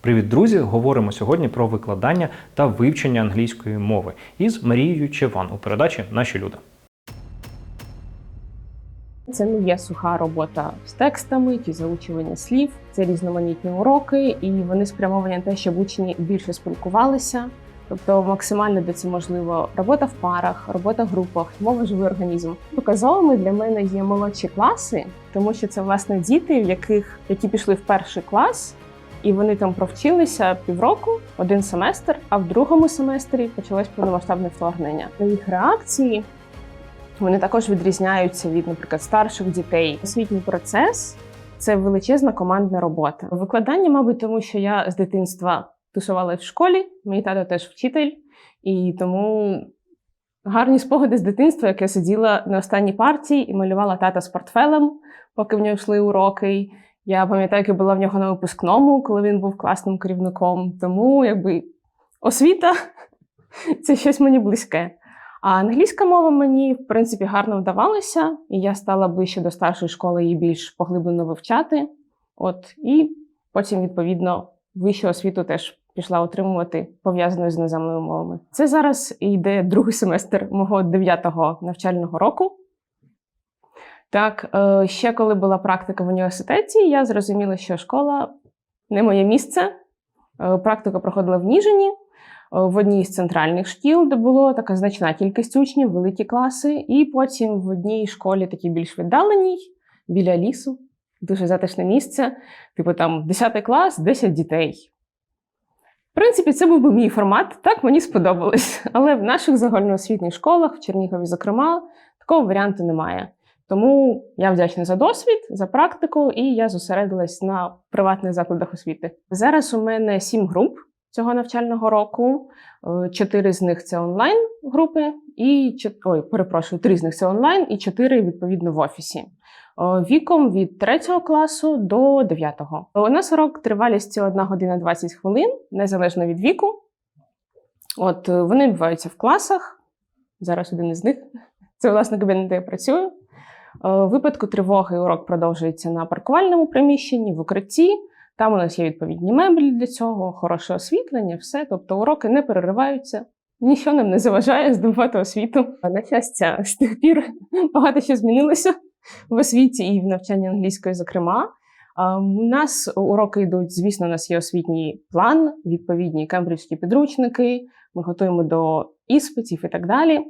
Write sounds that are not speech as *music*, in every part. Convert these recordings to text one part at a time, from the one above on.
Привіт, друзі! Говоримо сьогодні про викладання та вивчення англійської мови із Марією Чеван у передачі Наші люди. Це не є суха робота з текстами чи заучування слів. Це різноманітні уроки, і вони спрямовані на те, щоб учні більше спілкувалися. Тобто максимально де це можливо робота в парах, робота в групах, мова живий організм. Показовими для мене є молодші класи, тому що це власне діти, в яких які пішли в перший клас, і вони там провчилися півроку, один семестр, а в другому семестрі почалось повномасштабне вторгнення. Їх реакції вони також відрізняються від, наприклад, старших дітей. Освітній процес це величезна командна робота. Викладання, мабуть, тому що я з дитинства тусувала в школі, мій тато теж вчитель, і тому гарні спогади з дитинства, як я сиділа на останній партії і малювала тата з портфелем, поки в нього йшли уроки. Я пам'ятаю, як я була в нього на випускному, коли він був класним керівником. Тому якби освіта це щось мені близьке. А англійська мова мені, в принципі, гарно вдавалася, і я стала ближче до старшої школи її більш поглиблено вивчати. От, і потім, відповідно, вищу освіту теж пішла отримувати пов'язаною з іноземними мовами. Це зараз йде другий семестр мого дев'ятого навчального року. Так, е, ще коли була практика в університеті, я зрозуміла, що школа не моє місце. Е, Практика проходила в Ніжині е, в одній з центральних шкіл, де було така значна кількість учнів, великі класи, і потім в одній школі, такій більш віддаленій, біля лісу, дуже затишне місце. Типу там 10 клас, 10 дітей. В принципі, це був би мій формат, так мені сподобалось. Але в наших загальноосвітніх школах, в Чернігові, зокрема, такого варіанту немає. Тому я вдячна за досвід, за практику, і я зосередилась на приватних закладах освіти. Зараз у мене сім груп цього навчального року. Е, Чотири з них це онлайн групи, і ой, перепрошую, три з них це онлайн, і чотири відповідно в офісі. Е, Віком від 3 класу до 9. У нас урок тривалістю 1 година 20 хвилин, незалежно від віку. От е, вони відбуваються в класах. Зараз один із них. *laughs* Це власне кабінет, де я працюю. У випадку тривоги урок продовжується на паркувальному приміщенні, в укритті. Там у нас є відповідні меблі для цього, хороше освітлення, все. Тобто уроки не перериваються, нічого нам не заважає здобувати освіту. На щастя, з тих пір багато що змінилося в освіті і в навчанні англійської, зокрема. У нас уроки йдуть, звісно, у нас є освітній план, відповідні кембриджські підручники, ми готуємо до іспитів і так далі.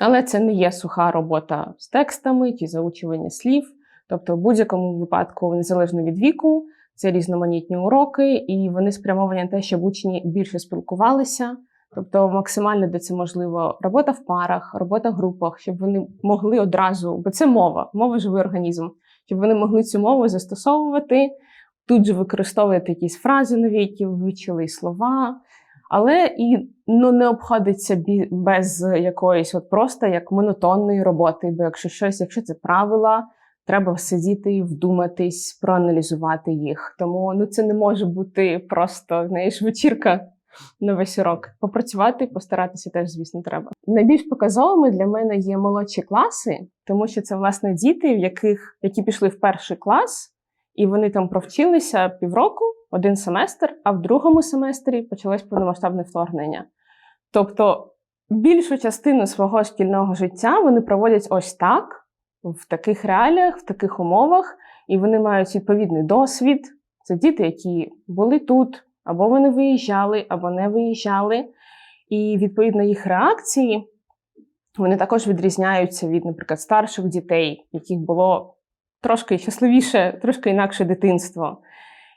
Але це не є суха робота з текстами чи заучування слів. Тобто, в будь-якому випадку, незалежно від віку, це різноманітні уроки, і вони спрямовані на те, щоб учні більше спілкувалися. Тобто, максимально де це можливо, робота в парах, робота в групах, щоб вони могли одразу, бо це мова, мова живий організм, щоб вони могли цю мову застосовувати, тут же використовувати якісь фрази нові, які вивчили слова. Але і ну, не обходиться без якоїсь от просто як монотонної роботи. Бо якщо щось, якщо це правила, треба сидіти і вдуматись, проаналізувати їх. Тому ну це не може бути просто знаєш, вечірка на весь урок. Попрацювати, постаратися теж, звісно, треба. Найбільш показовими для мене є молодші класи, тому що це власне діти, в яких які пішли в перший клас, і вони там провчилися півроку, один семестр, а в другому семестрі почалось повномасштабне вторгнення. Тобто більшу частину свого шкільного життя вони проводять ось так, в таких реаліях, в таких умовах, і вони мають відповідний досвід. Це діти, які були тут, або вони виїжджали, або не виїжджали. І відповідно їх реакції вони також відрізняються від, наприклад, старших дітей, яких було трошки щасливіше, трошки інакше дитинство.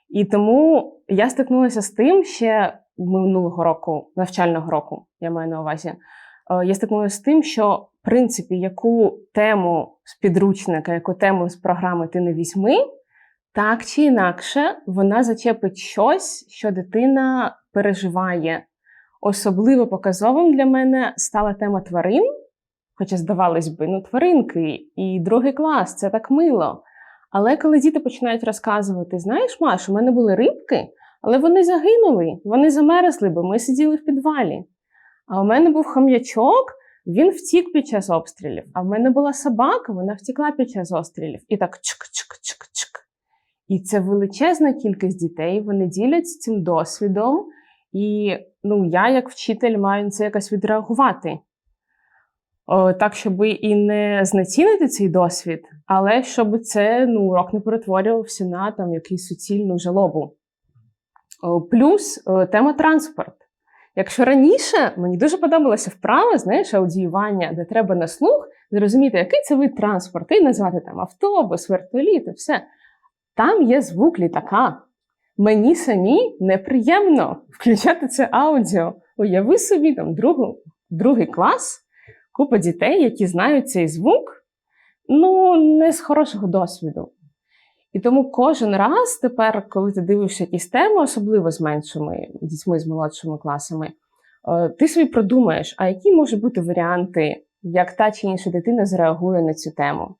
І тому я стикнулася з тим ще минулого року, навчального року, я маю на увазі. Е, Я стикнулася з тим, що в принципі, яку тему з підручника, яку тему з програми ти не візьми, так чи інакше вона зачепить щось, що дитина переживає. Особливо показовим для мене стала тема тварин. Хоча, здавалось би, ну тваринки і другий клас це так мило. Але коли діти починають розказувати, знаєш, Маш, у мене були рибки, але вони загинули, вони замерзли, бо ми сиділи в підвалі. А у мене був хам'ячок, він втік під час обстрілів. А в мене була собака, вона втекла під час обстрілів. І так чик-чик-чик-чик. І це величезна кількість дітей. Вони діляться цим досвідом, і ну, я, як вчитель, маю на це якось відреагувати. О, так, щоб і не знецінити цей досвід, але щоб це ну, урок не перетворювався на там, якусь суцільну жалобу. О, плюс о, тема транспорт. Якщо раніше мені дуже подобалася вправа, знаєш, аудіювання, де треба на слух зрозуміти, який це вид транспорту, і назвати там автобус, вертоліт і все. Там є звук літака. Мені самі неприємно включати це аудіо. Уяви собі там другу, другий клас, купа дітей, які знають цей звук, ну, не з хорошого досвіду. І тому кожен раз тепер, коли ти дивишся якісь теми, особливо з меншими дітьми, з молодшими класами, е, ти собі продумаєш, а які можуть бути варіанти, як та чи інша дитина зреагує на цю тему.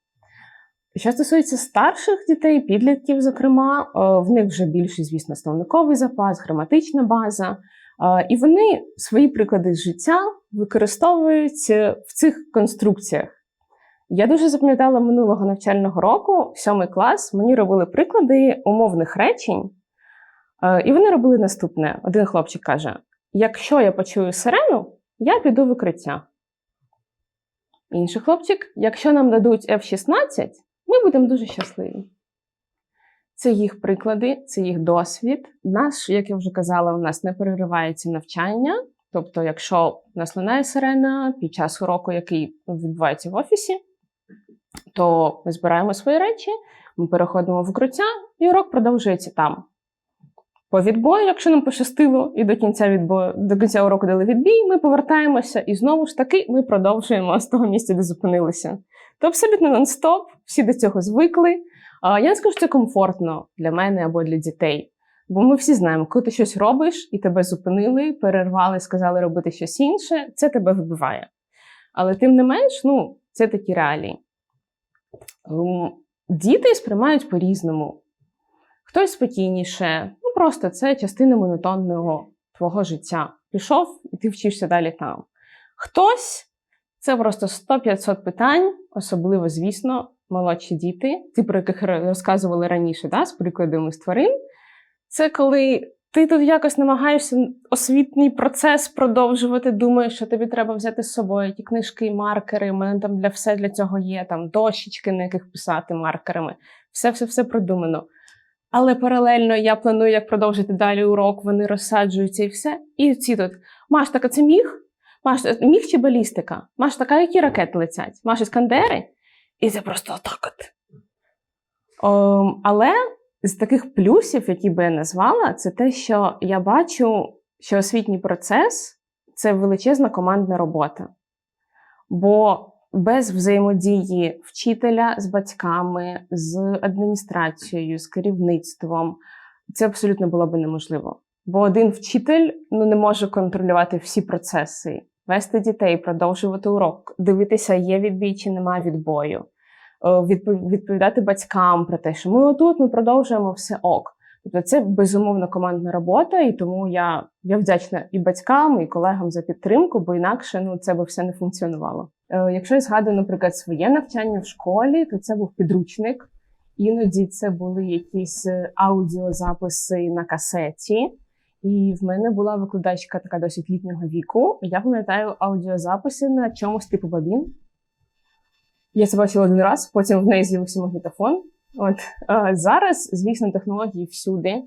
Що стосується старших дітей, підлітків, зокрема, е, в них вже більший, звісно, словниковий запас, граматична база. Е, І вони свої приклади з життя використовують в цих конструкціях. Я дуже запам'ятала минулого навчального року, сьомий клас, мені робили приклади умовних речень, Е, і вони робили наступне: один хлопчик каже: якщо я почую сирену, я піду в укриття. Інший хлопчик, якщо нам дадуть F-16, ми будемо дуже щасливі. Це їх приклади, це їх досвід. Наш, як я вже казала, у нас не переривається навчання. Тобто, якщо нас лунає сирена під час уроку, який відбувається в офісі, то ми збираємо свої речі, ми переходимо в укриття, і урок продовжується там. По відбою, якщо нам пощастило, і до кінця відбою, до кінця уроку дали відбій, ми повертаємося, і знову ж таки ми продовжуємо з того місця, де зупинилися. То абсолютно нон-стоп, всі до цього звикли. Я не скажу, що це комфортно для мене або для дітей. Бо ми всі знаємо, коли ти щось робиш і тебе зупинили, перервали, сказали робити щось інше, це тебе вибиває. Але тим не менш, ну, це такі реалії. Ем, Діти сприймають по-різному. Хтось спокійніше, ну просто це частина монотонного твого життя. Пішов і ти вчишся далі там. Хтось це просто 100-500 питань, особливо, звісно, молодші діти, ті, про яких розказували раніше, да, з прикладами з тварин. Це коли ти тут якось намагаєшся освітній процес продовжувати, думаєш, що тобі треба взяти з собою ті книжки, маркери. У мене там для все для цього є, там дощечки, на яких писати маркерами. Все, все, все продумано. Але паралельно я планую, як продовжити далі урок, вони розсаджуються і все. І ці тут. Маш, так це міг? Маш, міг чи балістика? Маш, така, які ракети летять? Маш, іскандери? І це просто отак от. Ем, але з таких плюсів, які би я назвала, це те, що я бачу, що освітній процес це величезна командна робота. Бо без взаємодії вчителя з батьками, з адміністрацією, з керівництвом це абсолютно було б неможливо. Бо один вчитель ну, не може контролювати всі процеси, вести дітей, продовжувати урок, дивитися, є відбій чи немає відбою, відповідати батькам про те, що ми отут, ми продовжуємо все ок. Тобто це безумовно командна робота, і тому я, я вдячна і батькам, і колегам за підтримку, бо інакше ну, це би все не функціонувало. Е, Якщо я згадую, наприклад, своє навчання в школі, то це був підручник. Іноді це були якісь е, аудіозаписи на касеті. І в мене була викладачка така досить літнього віку. Я пам'ятаю аудіозаписи на чомусь типу бабін. Я це бачила один раз, потім в неї з'явився магнітофон. От е, зараз, звісно, технології всюди,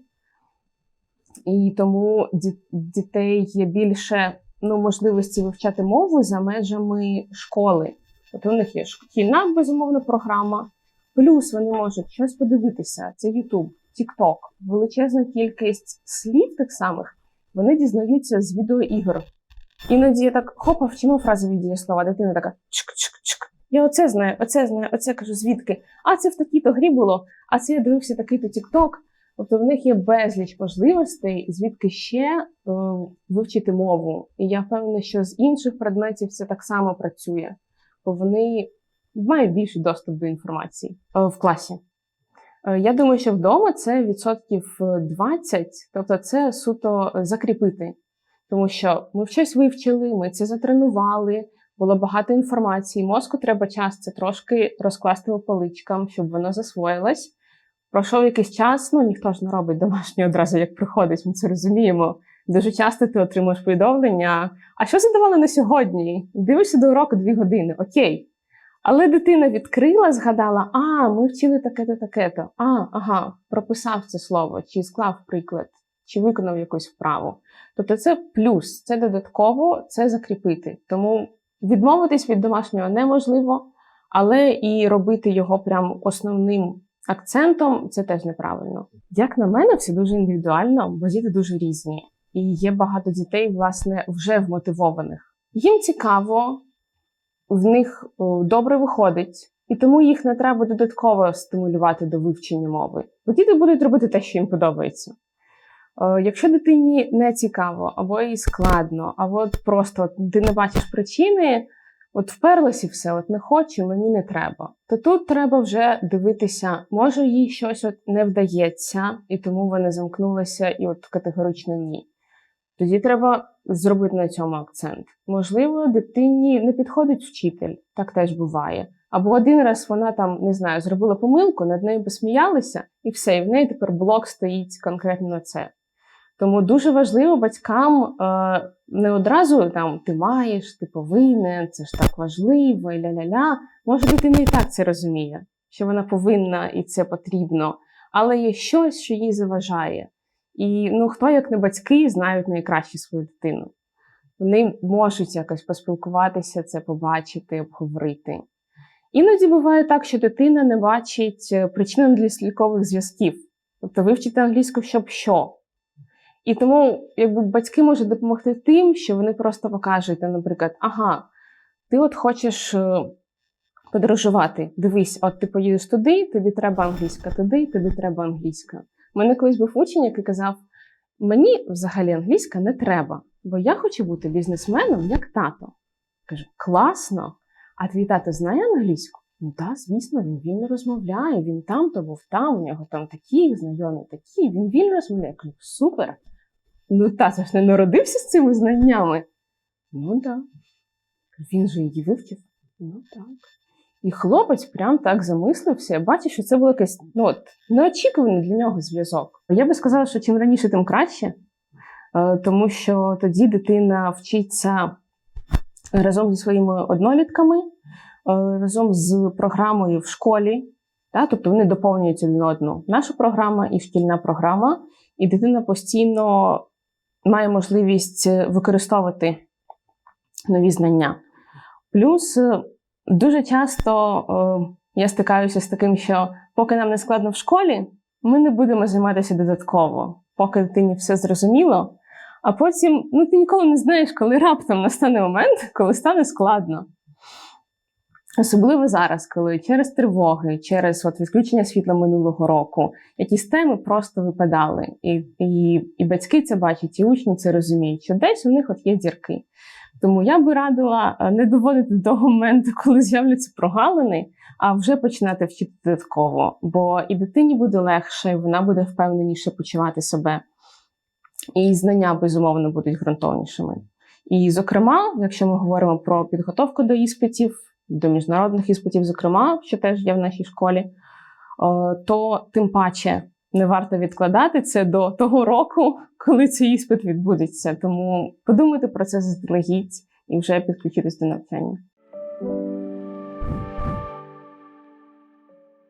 і тому ді- дітей є більше ну, можливості вивчати мову за межами школи. Тобто у них є шкільна безумовно програма, плюс вони можуть щось подивитися. Це YouTube, TikTok, величезна кількість слів тих самих. Вони дізнаються з відеоігр. Іноді я так хопа, вчимо фразові дієслова. Дитина така чик-чик-чик. Я оце знаю, оце знаю, оце кажу, звідки? А це в такій-то грі було, а це я дивився такий-то TikTok. Тобто в них є безліч можливостей, звідки ще е, вивчити мову. І я впевнена, що з інших предметів це так само працює, бо вони мають більший доступ до інформації е, в класі. Е, Я думаю, що вдома це відсотків е, 20, тобто це суто е, закріпити. Тому що ми щось вивчили, ми це затренували, було багато інформації. Мозку треба час це трошки розкласти по поличкам, щоб воно засвоїлось. Пройшов якийсь час, ну ніхто ж не робить домашнє одразу, як приходить, ми це розуміємо. Дуже часто ти отримуєш повідомлення. А що задавали на сьогодні? Дивишся до уроку дві години. Окей. Але дитина відкрила, згадала: а, ми вчили таке-то, таке-то. А, ага, прописав це слово, чи склав приклад, чи виконав якусь вправу. Тобто це плюс, це додатково, це закріпити. Тому відмовитись від домашнього неможливо, але і робити його прям основним акцентом це теж неправильно. Як на мене, все дуже індивідуально, бо діти дуже різні. І є багато дітей, власне, вже вмотивованих. Їм цікаво, в них добре виходить, і тому їх не треба додатково стимулювати до вивчення мови. Бо діти будуть робити те, що їм подобається. Е, Якщо дитині не цікаво, або їй складно, або от просто от ти не бачиш причини, от вперлась і все, от не хочу, мені не треба. То тут треба вже дивитися, може їй щось от не вдається, і тому вона замкнулася, і от категорично ні. Тоді треба зробити на цьому акцент. Можливо, дитині не підходить вчитель, так теж буває. Або один раз вона там не знаю, зробила помилку, над нею посміялися, і все, і в неї тепер блок стоїть конкретно на це. Тому дуже важливо батькам е, не одразу там ти маєш, ти повинен, це ж так важливо, і ля-ля-ля. Може, дитина і так це розуміє, що вона повинна і це потрібно, але є щось, що їй заважає. І ну, хто, як не батьки, знають найкраще свою дитину. Вони можуть якось поспілкуватися, це побачити, обговорити. Іноді буває так, що дитина не бачить е, причин слідкових зв'язків, тобто вивчити англійську, щоб що. І тому якби батьки можуть допомогти тим, що вони просто покажуть, наприклад, ага, ти от хочеш е, подорожувати. Дивись, от ти поїдеш туди, тобі треба англійська, туди, тобі треба англійська. У мене колись був учень, який казав: мені взагалі англійська не треба, бо я хочу бути бізнесменом як тато. Кажу, класно. А твій тато знає англійську? Ну так, звісно, він вільно розмовляє, він там то був там, у нього там такі знайомі, такі, він вільно розмовляє. Я кажу, супер. Ну тато ж не народився з цими знаннями. Ну так. Він же її вивчив. Ну так. І хлопець прям так замислився. Я бачу, що це був якийсь ну, от, неочікуваний для нього зв'язок. Я би сказала, що чим раніше, тим краще, Е, тому що тоді дитина вчиться разом зі своїми однолітками, е, разом з програмою в школі. Та? Тобто вони доповнюють один одну. Наша програма і шкільна програма, і дитина постійно має можливість використовувати нові знання. Плюс е, дуже часто е, я стикаюся з таким, що поки нам не складно в школі, ми не будемо займатися додатково, поки дитині все зрозуміло. А потім ну, ти ніколи не знаєш, коли раптом настане момент, коли стане складно. Особливо зараз, коли через тривоги, через от відключення світла минулого року якісь теми просто випадали. І, і, і батьки це бачать, і учні це розуміють, що десь у них от є дірки. Тому я би радила е, не доводити до моменту, коли з'являться прогалини, а вже починати вчити додатково. Бо і дитині буде легше, вона буде впевненіше почувати себе. І знання, безумовно, будуть ґрунтовнішими. І, зокрема, якщо ми говоримо про підготовку до іспитів, до міжнародних іспитів, зокрема, що теж є в нашій школі, е, то тим паче не варто відкладати це до того року, коли цей іспит відбудеться. Тому подумайте про це заздалегідь і вже підключитись до навчання.